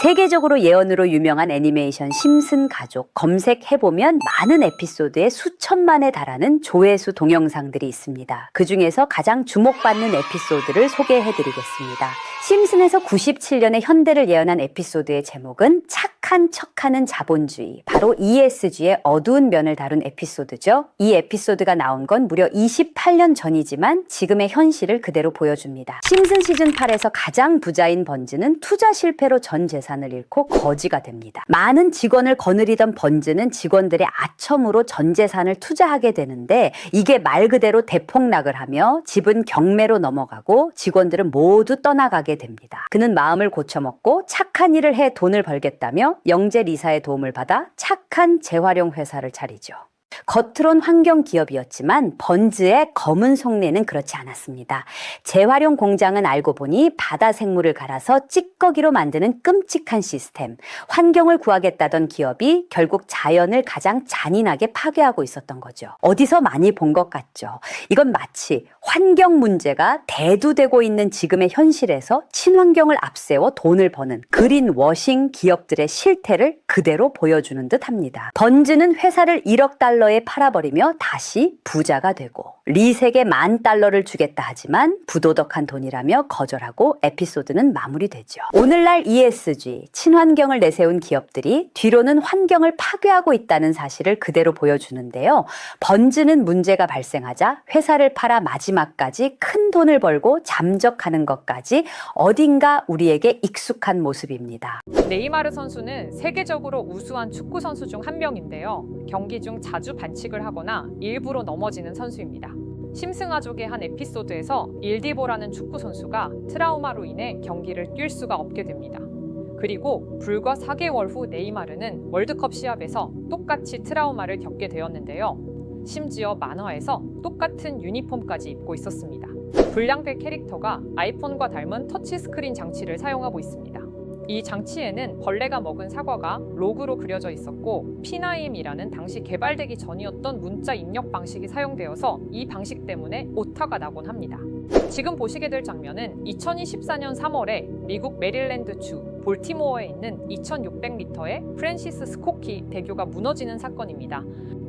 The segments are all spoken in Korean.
세계적으로 예언으로 유명한 애니메이션 심슨 가족 검색해보면 많은 에피소드에 수천만에 달하는 조회수 동영상들이 있습니다. 그 중에서 가장 주목받는 에피소드를 소개해드리겠습니다. 심슨에서 97년에 현대를 예언한 에피소드의 제목은 착 한 척하는 자본주의, 바로 ESG의 어두운 면을 다룬 에피소드죠. 이 에피소드가 나온 건 무려 28년 전이지만 지금의 현실을 그대로 보여줍니다. 심슨 시즌 8에서 가장 부자인 번즈는 투자 실패로 전 재산을 잃고 거지가 됩니다. 많은 직원을 거느리던 번즈는 직원들의 아첨으로 전 재산을 투자하게 되는데 이게 말 그대로 대폭락을 하며 집은 경매로 넘어가고 직원들은 모두 떠나가게 됩니다. 그는 마음을 고쳐먹고 착한 일을 해 돈을 벌겠다며 영재 리사의 도움을 받아 착한 재활용 회사를 차리죠. 겉으론 환경 기업이었지만 번즈의 검은 속내는 그렇지 않았습니다. 재활용 공장은 알고 보니 바다 생물을 갈아서 찌꺼기로 만드는 끔찍한 시스템. 환경을 구하겠다던 기업이 결국 자연을 가장 잔인하게 파괴하고 있었던 거죠. 어디서 많이 본 것 같죠. 이건 마치 환경 문제가 대두되고 있는 지금의 현실에서 친환경을 앞세워 돈을 버는 그린 워싱 기업들의 실태를 그대로 보여주는 듯 합니다. 번즈는 회사를 1억 달러 에 팔아버리며 다시 부자가 되고 리색에 만 달러를 주겠다 하지만 부도덕한 돈이라며 거절하고 에피소드는 마무리되죠. 오늘날 ESG, 친환경을 내세운 기업들이 뒤로는 환경을 파괴하고 있다는 사실을 그대로 보여주는데요. 번즈는 문제가 발생하자 회사를 팔아 마지막까지 큰 돈을 벌고 잠적하는 것까지 어딘가 우리에게 익숙한 모습입니다. 네이마르 선수는 세계적으로 우수한 축구 선수 중 한 명인데요. 경기 중 자주 반칙을 하거나 일부러 넘어지는 선수입니다. 심승아족의 한 에피소드에서 일디보라는 축구 선수가 트라우마로 인해 경기를 뛸 수가 없게 됩니다. 그리고 불과 4개월 후 네이마르는 월드컵 시합에서 똑같이 트라우마를 겪게 되었는데요. 심지어 만화에서 똑같은 유니폼까지 입고 있었습니다. 불량배 캐릭터가 아이폰과 닮은 터치스크린 장치를 사용하고 있습니다. 이 장치에는 벌레가 먹은 사과가 로그로 그려져 있었고 피나임이라는 당시 개발되기 전이었던 문자 입력 방식이 사용되어서 이 방식 때문에 오타가 나곤 합니다. 지금 보시게 될 장면은 2024년 3월에 미국 메릴랜드주 볼티모어에 있는 2600m의 프랜시스 스코키 대교가 무너지는 사건입니다.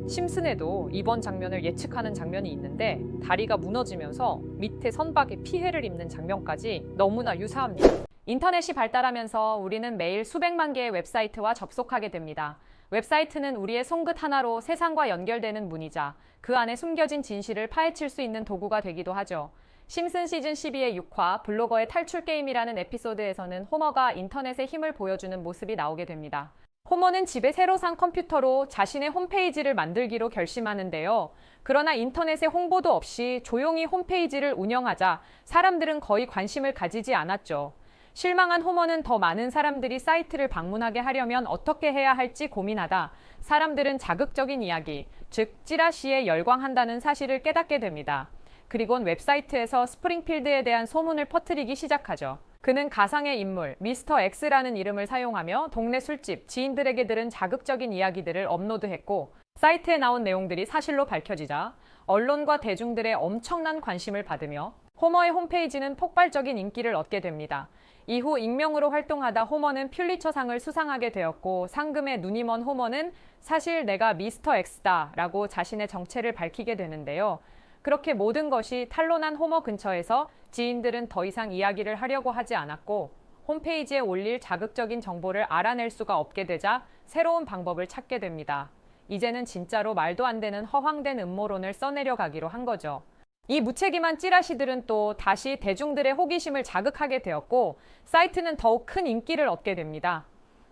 심슨에도 이번 장면을 예측하는 장면이 있는데 다리가 무너지면서 밑에 선박에 피해를 입는 장면까지 너무나 유사합니다. 인터넷이 발달하면서 우리는 매일 수백만 개의 웹사이트와 접속하게 됩니다. 웹사이트는 우리의 손끝 하나로 세상과 연결되는 문이자 그 안에 숨겨진 진실을 파헤칠 수 있는 도구가 되기도 하죠. 심슨 시즌 12의 6화 블로거의 탈출 게임이라는 에피소드에서는 호머가 인터넷의 힘을 보여주는 모습이 나오게 됩니다. 호머는 집에 새로 산 컴퓨터로 자신의 홈페이지를 만들기로 결심하는데요. 그러나 인터넷에 홍보도 없이 조용히 홈페이지를 운영하자 사람들은 거의 관심을 가지지 않았죠. 실망한 호머는 더 많은 사람들이 사이트를 방문하게 하려면 어떻게 해야 할지 고민하다 사람들은 자극적인 이야기, 즉 찌라시에 열광한다는 사실을 깨닫게 됩니다. 그리곤 웹사이트에서 스프링필드에 대한 소문을 퍼뜨리기 시작하죠. 그는 가상의 인물 미스터 X라는 이름을 사용하며 동네 술집 지인들에게 들은 자극적인 이야기들을 업로드했고 사이트에 나온 내용들이 사실로 밝혀지자 언론과 대중들의 엄청난 관심을 받으며 호머의 홈페이지는 폭발적인 인기를 얻게 됩니다. 이후 익명으로 활동하다 호머는 퓰리처상을 수상하게 되었고 상금에 눈이 먼 호머는 사실 내가 미스터 X다 라고 자신의 정체를 밝히게 되는데요. 그렇게 모든 것이 탄로난 호머 근처에서 지인들은 더 이상 이야기를 하려고 하지 않았고 홈페이지에 올릴 자극적인 정보를 알아낼 수가 없게 되자 새로운 방법을 찾게 됩니다. 이제는 진짜로 말도 안 되는 허황된 음모론을 써내려 가기로 한 거죠. 이 무책임한 찌라시들은 또 다시 대중들의 호기심을 자극하게 되었고 사이트는 더욱 큰 인기를 얻게 됩니다.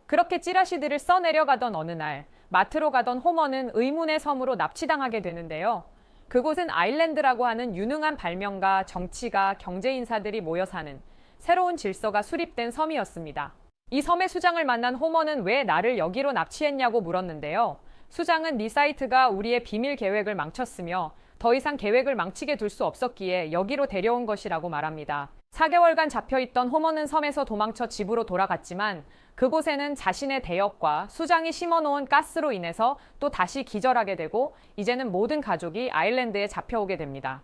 그렇게 찌라시들을 써내려가던 어느 날 마트로 가던 호머는 의문의 섬으로 납치당하게 되는데요. 그곳은 아일랜드라고 하는 유능한 발명가, 정치가, 경제 인사들이 모여 사는 새로운 질서가 수립된 섬이었습니다. 이 섬의 수장을 만난 호머는 왜 나를 여기로 납치했냐고 물었는데요. 수장은 네 사이트가 우리의 비밀 계획을 망쳤으며 더 이상 계획을 망치게 둘 수 없었기에 여기로 데려온 것이라고 말합니다. 4개월간 잡혀있던 호머는 섬에서 도망쳐 집으로 돌아갔지만 그곳에는 자신의 대역과 수장이 심어놓은 가스로 인해서 또 다시 기절하게 되고 이제는 모든 가족이 아일랜드에 잡혀오게 됩니다.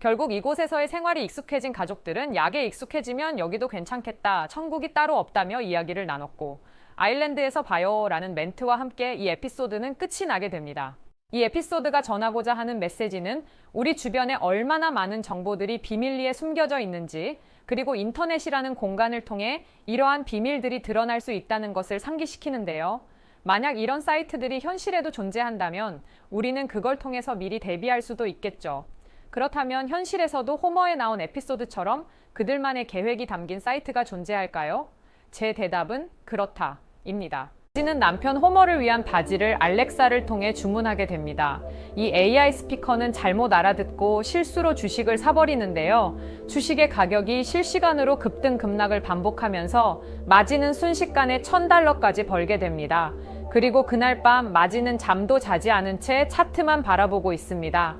결국 이곳에서의 생활이 익숙해진 가족들은 약에 익숙해지면 여기도 괜찮겠다, 천국이 따로 없다며 이야기를 나눴고, 아일랜드에서 봐요라는 멘트와 함께 이 에피소드는 끝이 나게 됩니다. 이 에피소드가 전하고자 하는 메시지는 우리 주변에 얼마나 많은 정보들이 비밀리에 숨겨져 있는지, 그리고 인터넷이라는 공간을 통해 이러한 비밀들이 드러날 수 있다는 것을 상기시키는데요. 만약 이런 사이트들이 현실에도 존재한다면 우리는 그걸 통해서 미리 대비할 수도 있겠죠. 그렇다면 현실에서도 호머에 나온 에피소드처럼 그들만의 계획이 담긴 사이트가 존재할까요? 제 대답은 그렇다. 입니다. 지는 남편 호머를 위한 바지를 알렉사를 통해 주문하게 됩니다. 이 AI 스피커는 잘못 알아듣고 실수로 주식을 사버리는데요. 주식의 가격이 실시간으로 급등 급락을 반복하면서 마지는 순식간에 1000달러까지 벌게 됩니다. 그리고 그날 밤 마지는 잠도 자지 않은 채 차트만 바라보고 있습니다.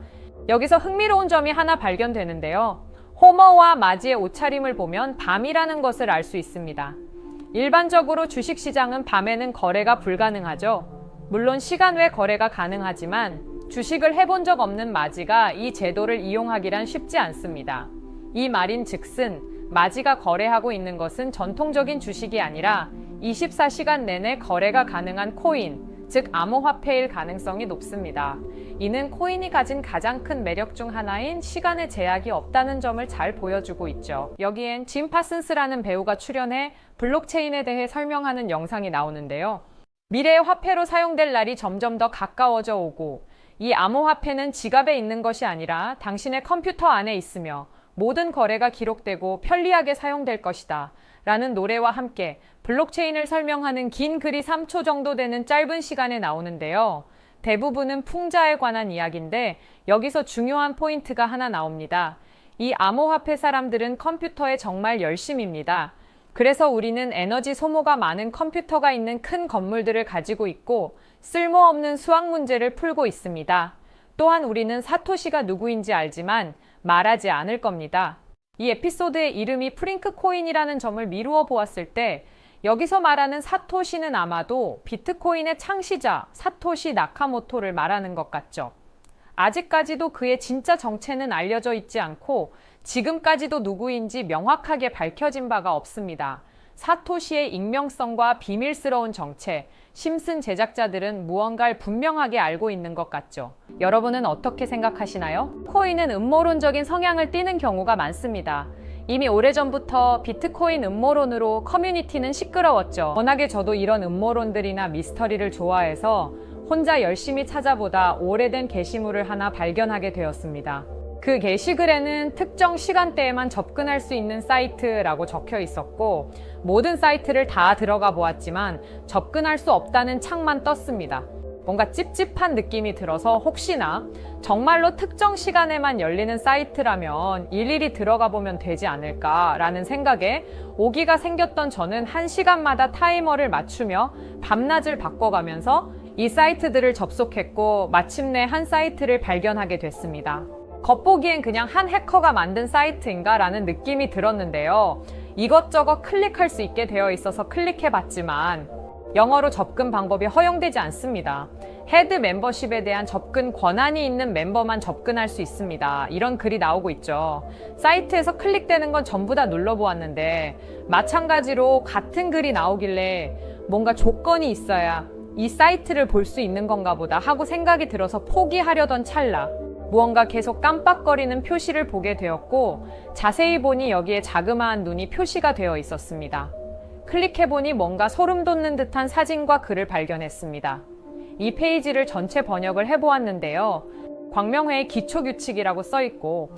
여기서 흥미로운 점이 하나 발견되는데요. 호머와 마지의 옷차림을 보면 밤이라는 것을 알 수 있습니다. 일반적으로 주식시장은 밤에는 거래가 불가능하죠. 물론 시간 외 거래가 가능하지만 주식을 해본 적 없는 마지가 이 제도를 이용하기란 쉽지 않습니다. 이 말인 즉슨 마지가 거래하고 있는 것은 전통적인 주식이 아니라 24시간 내내 거래가 가능한 코인, 즉 암호화폐일 가능성이 높습니다. 이는 코인이 가진 가장 큰 매력 중 하나인 시간의 제약이 없다는 점을 잘 보여주고 있죠. 여기엔 짐 파슨스라는 배우가 출연해 블록체인에 대해 설명하는 영상이 나오는데요. 미래의 화폐로 사용될 날이 점점 더 가까워져 오고 이 암호화폐는 지갑에 있는 것이 아니라 당신의 컴퓨터 안에 있으며 모든 거래가 기록되고 편리하게 사용될 것이다. 라는 노래와 함께 블록체인을 설명하는 긴 글이 3초 정도 되는 짧은 시간에 나오는데요. 대부분은 풍자에 관한 이야기인데 여기서 중요한 포인트가 하나 나옵니다. 이 암호화폐 사람들은 컴퓨터에 정말 열심입니다. 그래서 우리는 에너지 소모가 많은 컴퓨터가 있는 큰 건물들을 가지고 있고 쓸모없는 수학 문제를 풀고 있습니다. 또한 우리는 사토시가 누구인지 알지만 말하지 않을 겁니다. 이 에피소드의 이름이 프링크 코인이라는 점을 미루어 보았을 때 여기서 말하는 사토시는 아마도 비트코인의 창시자 사토시 나카모토를 말하는 것 같죠. 아직까지도 그의 진짜 정체는 알려져 있지 않고 지금까지도 누구인지 명확하게 밝혀진 바가 없습니다. 사토시의 익명성과 비밀스러운 정체, 심슨 제작자들은 무언가를 분명하게 알고 있는 것 같죠. 여러분은 어떻게 생각하시나요? 코인은 음모론적인 성향을 띠는 경우가 많습니다. 이미 오래전부터 비트코인 음모론으로 커뮤니티는 시끄러웠죠. 워낙에 저도 이런 음모론들이나 미스터리를 좋아해서 혼자 열심히 찾아보다 오래된 게시물을 하나 발견하게 되었습니다. 그 게시글에는 특정 시간대에만 접근할 수 있는 사이트라고 적혀 있었고 모든 사이트를 다 들어가 보았지만 접근할 수 없다는 창만 떴습니다. 뭔가 찝찝한 느낌이 들어서 혹시나 정말로 특정 시간에만 열리는 사이트라면 일일이 들어가 보면 되지 않을까라는 생각에 오기가 생겼던 저는 한 시간마다 타이머를 맞추며 밤낮을 바꿔가면서 이 사이트들을 접속했고 마침내 한 사이트를 발견하게 됐습니다. 겉보기엔 그냥 한 해커가 만든 사이트인가 라는 느낌이 들었는데요. 이것저것 클릭할 수 있게 되어 있어서 클릭해 봤지만 영어로 접근 방법이 허용되지 않습니다. 헤드 멤버십에 대한 접근 권한이 있는 멤버만 접근할 수 있습니다. 이런 글이 나오고 있죠. 사이트에서 클릭되는 건 전부 다 눌러보았는데 마찬가지로 같은 글이 나오길래 뭔가 조건이 있어야 이 사이트를 볼 수 있는 건가 보다 하고 생각이 들어서 포기하려던 찰나 무언가 계속 깜빡거리는 표시를 보게 되었고 자세히 보니 여기에 자그마한 눈이 표시가 되어 있었습니다. 클릭해보니 뭔가 소름 돋는 듯한 사진과 글을 발견했습니다. 이 페이지를 전체 번역을 해보았는데요. 광명회의 기초규칙이라고 써있고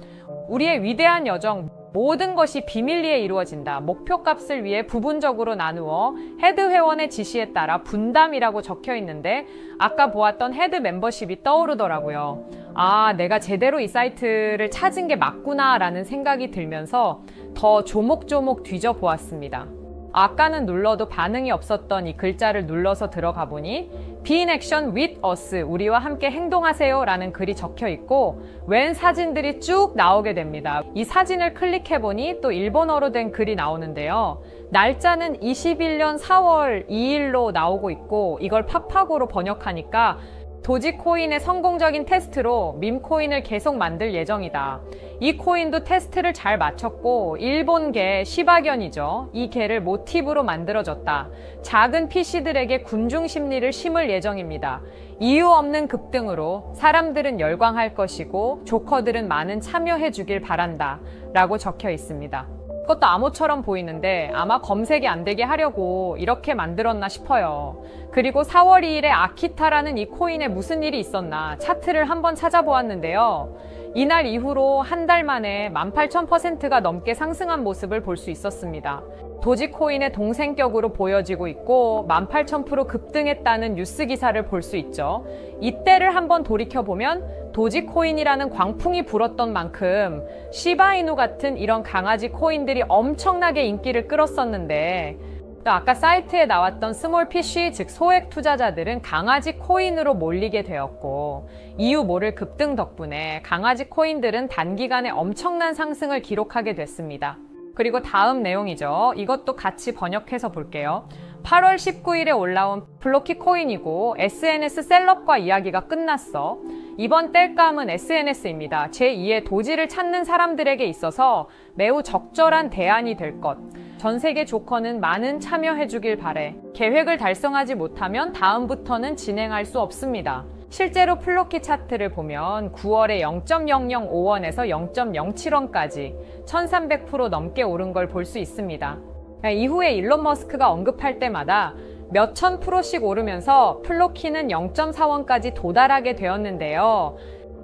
우리의 위대한 여정 모든 것이 비밀리에 이루어진다. 목표값을 위해 부분적으로 나누어 헤드 회원의 지시에 따라 분담이라고 적혀 있는데 아까 보았던 헤드 멤버십이 떠오르더라고요. 아, 내가 제대로 이 사이트를 찾은 게 맞구나라는 생각이 들면서 더 조목조목 뒤져 보았습니다. 아까는 눌러도 반응이 없었던 이 글자를 눌러서 들어가 보니 Be in action with us. 우리와 함께 행동하세요. 라는 글이 적혀 있고 웬 사진들이 쭉 나오게 됩니다. 이 사진을 클릭해 보니 또 일본어로 된 글이 나오는데요. 날짜는 21년 4월 2일로 나오고 있고 이걸 팝팝으로 번역하니까 도지코인의 성공적인 테스트로 밈코인을 계속 만들 예정이다. 이 코인도 테스트를 잘 마쳤고 일본계 시바견이죠. 이 개를 모티브로 만들어졌다. 작은 PC들에게 군중 심리를 심을 예정입니다. 이유 없는 급등으로 사람들은 열광할 것이고 조커들은 많은 참여해 주길 바란다. 라고 적혀 있습니다. 그것도 암호처럼 보이는데 아마 검색이 안 되게 하려고 이렇게 만들었나 싶어요. 그리고 4월 2일에 아키타라는 이 코인에 무슨 일이 있었나 차트를 한번 찾아보았는데요. 이날 이후로 한 달 만에 18,000%가 넘게 상승한 모습을 볼 수 있었습니다. 도지코인의 동생격으로 보여지고 있고 18,000% 급등했다는 뉴스 기사를 볼 수 있죠. 이때를 한번 돌이켜보면 도지코인이라는 광풍이 불었던 만큼 시바이누 같은 이런 강아지 코인들이 엄청나게 인기를 끌었었는데 또 아까 사이트에 나왔던 스몰 PC 즉 소액 투자자들은 강아지 코인으로 몰리게 되었고 이유 모를 급등 덕분에 강아지 코인들은 단기간에 엄청난 상승을 기록하게 됐습니다. 그리고 다음 내용이죠. 이것도 같이 번역해서 볼게요. 8월 19일에 올라온 블로키 코인이고 SNS 셀럽과 이야기가 끝났어. 이번 땔감은 SNS입니다. 제2의 도지를 찾는 사람들에게 있어서 매우 적절한 대안이 될 것. 전 세계 조커는 많은 참여해 주길 바래. 계획을 달성하지 못하면 다음부터는 진행할 수 없습니다. 실제로 플로키 차트를 보면 9월에 0.005원에서 0.07원까지 1300% 넘게 오른 걸 볼 수 있습니다. 이후에 일론 머스크가 언급할 때마다 몇천 프로씩 오르면서 플로키는 0.4원까지 도달하게 되었는데요.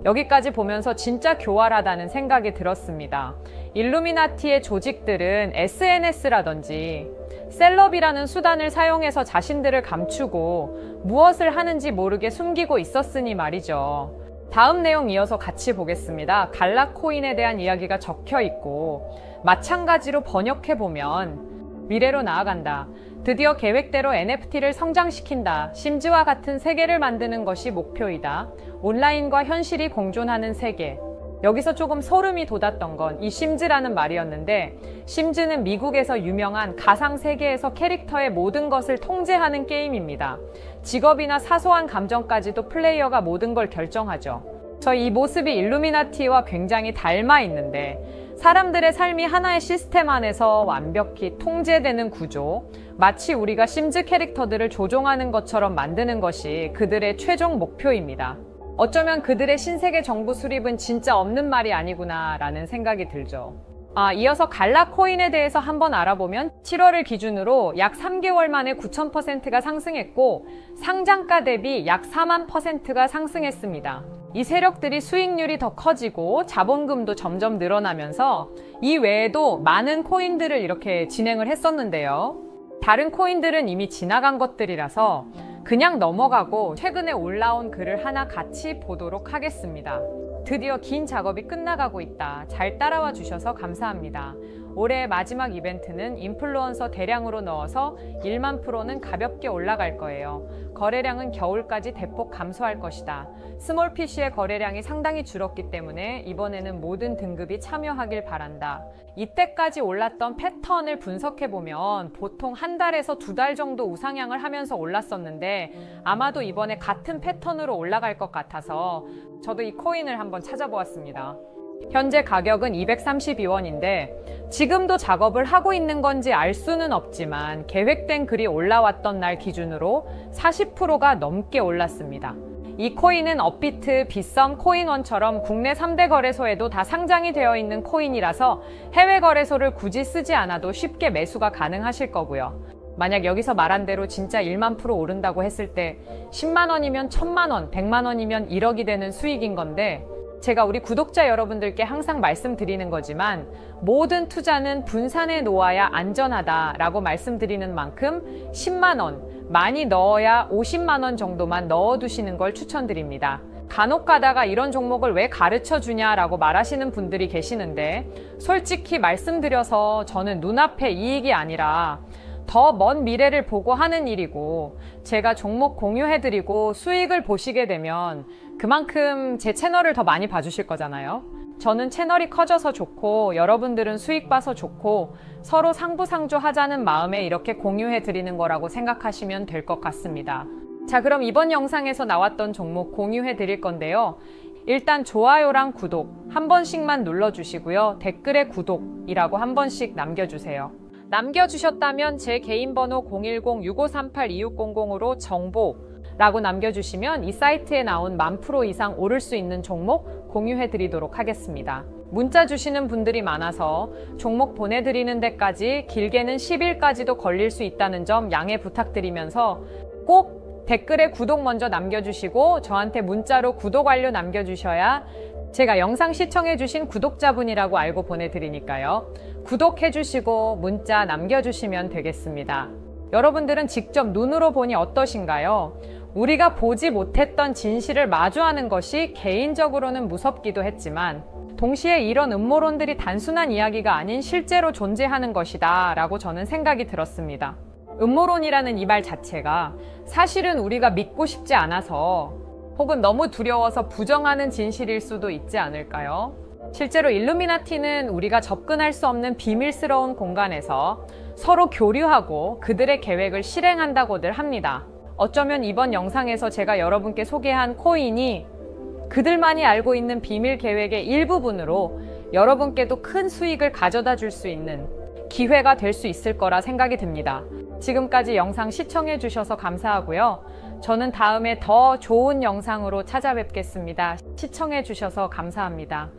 여기까지 보면서 진짜 교활하다는 생각이 들었습니다. 일루미나티의 조직들은 SNS라든지 셀럽이라는 수단을 사용해서 자신들을 감추고 무엇을 하는지 모르게 숨기고 있었으니 말이죠. 다음 내용 이어서 같이 보겠습니다. 갈라코인에 대한 이야기가 적혀 있고 마찬가지로 번역해 보면 미래로 나아간다. 드디어 계획대로 NFT를 성장시킨다. 심즈와 같은 세계를 만드는 것이 목표이다. 온라인과 현실이 공존하는 세계. 여기서 조금 소름이 돋았던 건 이 심즈라는 말이었는데 심즈는 미국에서 유명한 가상 세계에서 캐릭터의 모든 것을 통제하는 게임입니다. 직업이나 사소한 감정까지도 플레이어가 모든 걸 결정하죠. 저 이 모습이 일루미나티와 굉장히 닮아 있는데 사람들의 삶이 하나의 시스템 안에서 완벽히 통제되는 구조, 마치 우리가 심즈 캐릭터들을 조종하는 것처럼 만드는 것이 그들의 최종 목표입니다. 어쩌면 그들의 신세계 정부 수립은 진짜 없는 말이 아니구나 라는 생각이 들죠. 아, 이어서 갈라 코인에 대해서 한번 알아보면 7월을 기준으로 약 3개월 만에 9,000%가 상승했고 상장가 대비 약 4만 퍼센트가 상승했습니다. 이 세력들이 수익률이 더 커지고 자본금도 점점 늘어나면서 이 외에도 많은 코인들을 이렇게 진행을 했었는데요. 다른 코인들은 이미 지나간 것들이라서 그냥 넘어가고 최근에 올라온 글을 하나 같이 보도록 하겠습니다. 드디어 긴 작업이 끝나가고 있다. 잘 따라와 주셔서 감사합니다. 올해 마지막 이벤트는 인플루언서 대량으로 넣어서 1만 프로는 가볍게 올라갈 거예요. 거래량은 겨울까지 대폭 감소할 것이다. 스몰 PC의 거래량이 상당히 줄었기 때문에 이번에는 모든 등급이 참여하길 바란다. 이때까지 올랐던 패턴을 분석해 보면 보통 한 달에서 두 달 정도 우상향을 하면서 올랐었는데 아마도 이번에 같은 패턴으로 올라갈 것 같아서 저도 이 코인을 한번 찾아보았습니다. 현재 가격은 232원인데 지금도 작업을 하고 있는 건지 알 수는 없지만 계획된 글이 올라왔던 날 기준으로 40%가 넘게 올랐습니다. 이 코인은 업비트, 빗썸, 코인원처럼 국내 3대 거래소에도 다 상장이 되어 있는 코인이라서 해외 거래소를 굳이 쓰지 않아도 쉽게 매수가 가능하실 거고요. 만약 여기서 말한 대로 진짜 1만 프로 오른다고 했을 때 10만 원이면 1000만 원, 100만 원이면 1억이 되는 수익인 건데 제가 우리 구독자 여러분들께 항상 말씀드리는 거지만 모든 투자는 분산해 놓아야 안전하다라고 말씀드리는 만큼 10만 원, 많이 넣어야 50만 원 정도만 넣어 두시는 걸 추천드립니다. 간혹 가다가 이런 종목을 왜 가르쳐 주냐라고 말하시는 분들이 계시는데 솔직히 말씀드려서 저는 눈앞에 이익이 아니라 더 먼 미래를 보고 하는 일이고 제가 종목 공유해드리고 수익을 보시게 되면 그만큼 제 채널을 더 많이 봐주실 거잖아요. 저는 채널이 커져서 좋고 여러분들은 수익 봐서 좋고 서로 상부상조 하자는 마음에 이렇게 공유해 드리는 거라고 생각하시면 될 것 같습니다. 자, 그럼 이번 영상에서 나왔던 종목 공유해 드릴 건데요. 일단 좋아요랑 구독 한 번씩만 눌러주시고요. 댓글에 구독이라고 한 번씩 남겨주세요. 남겨주셨다면 제 개인 번호 010-6538-2600으로 정보 라고 남겨주시면 이 사이트에 나온 만 프로 이상 오를 수 있는 종목 공유해 드리도록 하겠습니다. 문자 주시는 분들이 많아서 종목 보내드리는 데까지 길게는 10일까지도 걸릴 수 있다는 점 양해 부탁드리면서 꼭 댓글에 구독 먼저 남겨주시고 저한테 문자로 구독 완료 남겨주셔야 제가 영상 시청해주신 구독자분이라고 알고 보내드리니까요. 구독해주시고 문자 남겨주시면 되겠습니다. 여러분들은 직접 눈으로 보니 어떠신가요? 우리가 보지 못했던 진실을 마주하는 것이 개인적으로는 무섭기도 했지만 동시에 이런 음모론들이 단순한 이야기가 아닌 실제로 존재하는 것이다 라고 저는 생각이 들었습니다. 음모론이라는 이 말 자체가 사실은 우리가 믿고 싶지 않아서 혹은 너무 두려워서 부정하는 진실일 수도 있지 않을까요? 실제로 일루미나티는 우리가 접근할 수 없는 비밀스러운 공간에서 서로 교류하고 그들의 계획을 실행한다고들 합니다. 어쩌면 이번 영상에서 제가 여러분께 소개한 코인이 그들만이 알고 있는 비밀 계획의 일부분으로 여러분께도 큰 수익을 가져다 줄 수 있는 기회가 될 수 있을 거라 생각이 듭니다. 지금까지 영상 시청해 주셔서 감사하고요. 저는 다음에 더 좋은 영상으로 찾아뵙겠습니다. 시청해 주셔서 감사합니다.